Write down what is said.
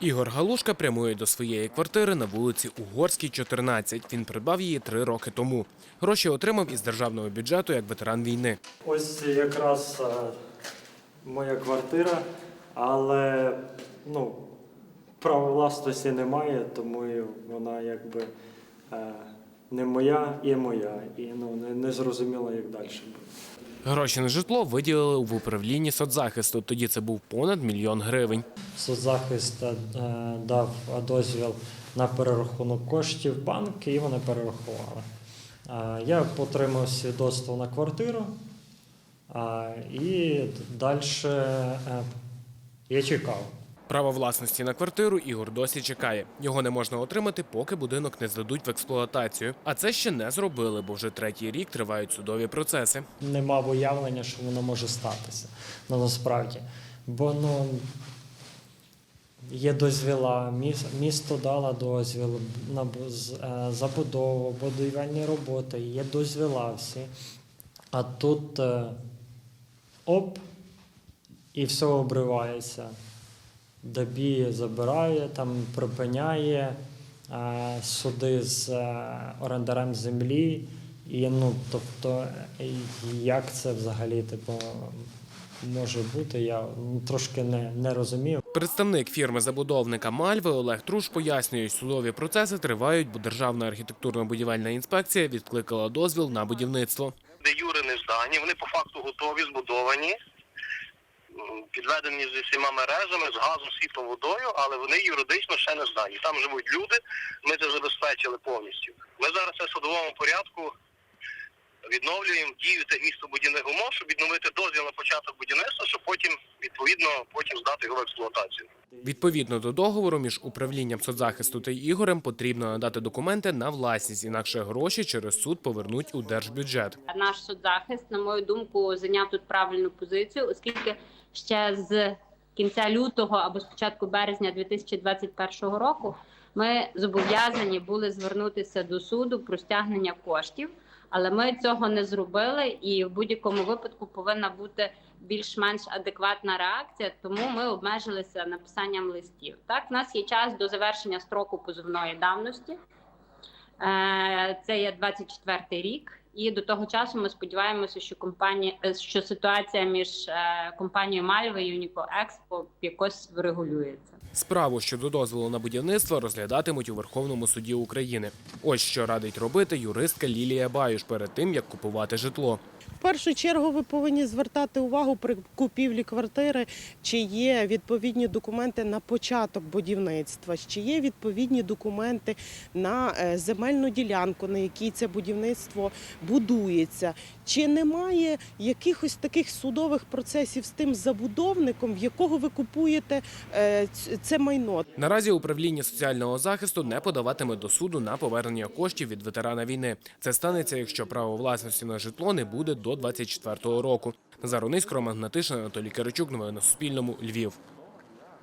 Ігор Галушка прямує до своєї квартири на вулиці Угорській, 14. Він придбав її три роки тому. Гроші отримав із державного бюджету як ветеран війни. Ось якраз е, моя квартира, але ну, права власності немає, тому вона якби е, не моя і моя. І ну, не, не зрозуміло, як далі буде. Гроші на житло виділили в управлінні соцзахисту. Тоді це був понад мільйон гривень. Соцзахист е, дав дозвіл на перерахунок коштів в банк і вони перерахували. Е, Я отримав свідоцтво на квартиру е, і далі я чекав. Право власності на квартиру Ігор досі чекає. Його не можна отримати, поки будинок не здадуть в експлуатацію. А це ще не зробили, бо вже третій рік тривають судові процеси. не мав уявлення, що воно може статися. Ну, насправді. Бо ну, є дозвіла, місто дало дозвіл на е, забудову, будівельні роботи, є дозвіла всі. А тут е, оп, і все обривається. Дабі забирає, там припиняє е, суди з е, орендарем землі. І ну, тобто, е, як це взагалі типу, може бути, я ну, трошки не, не розумію. Представник фірми забудовника Мальви Олег Труш пояснює, судові процеси тривають, бо Державна архітектурно-будівельна інспекція відкликала дозвіл на будівництво. де юри не здані, вони по факту готові, збудовані, підведені зі всіма мережами, з газом, світлом, водою, але вони юридично ще не здані. Там живуть люди, ми це забезпечили повністю. Ми зараз це в судовому порядку відновлюємо дію тих містобудівних умов, щоб відновити дозвіл на початок будівництва, щоб потім, відповідно, потім здати його в експлуатацію. Відповідно до договору між управлінням соцзахисту та Ігорем потрібно надати документи на власність, інакше гроші через суд повернуть у держбюджет. Наш соцзахист, на мою думку, зайняв тут правильну позицію, оскільки ще з кінця лютого або з початку березня 2021 року ми зобов'язані були звернутися до суду про стягнення коштів, але ми цього не зробили, і в будь-якому випадку повинна бути більш-менш адекватна реакція. Тому ми обмежилися написанням листів. Так, в нас є час до завершення строку позовної давності. Е, Це є 24 рік, і до того часу ми сподіваємося, що компанія е, що ситуація між е, компанією Мальва і Юніко Експо якось врегулюється. Справу щодо дозволу на будівництво розглядатимуть у Верховному суді України. Ось що радить робити юристка Лілія Баюш перед тим, як купувати житло. Першу чергу ви повинні звертати увагу при купівлі квартири, чи є відповідні документи на початок будівництва, чи є відповідні документи на е, земельну ділянку, на якій це будівництво будується. Чи немає якихось таких судових процесів з тим забудовником, в якого ви купуєте е, це майно? Наразі управління соціального захисту не подаватиме до суду на повернення коштів від ветерана війни. Це станеться, якщо право власності на житло не буде до 24-го року. Назар Онисько, Роман Гнатишин, Анатолій Киричук. Новини на Суспільному. Львів.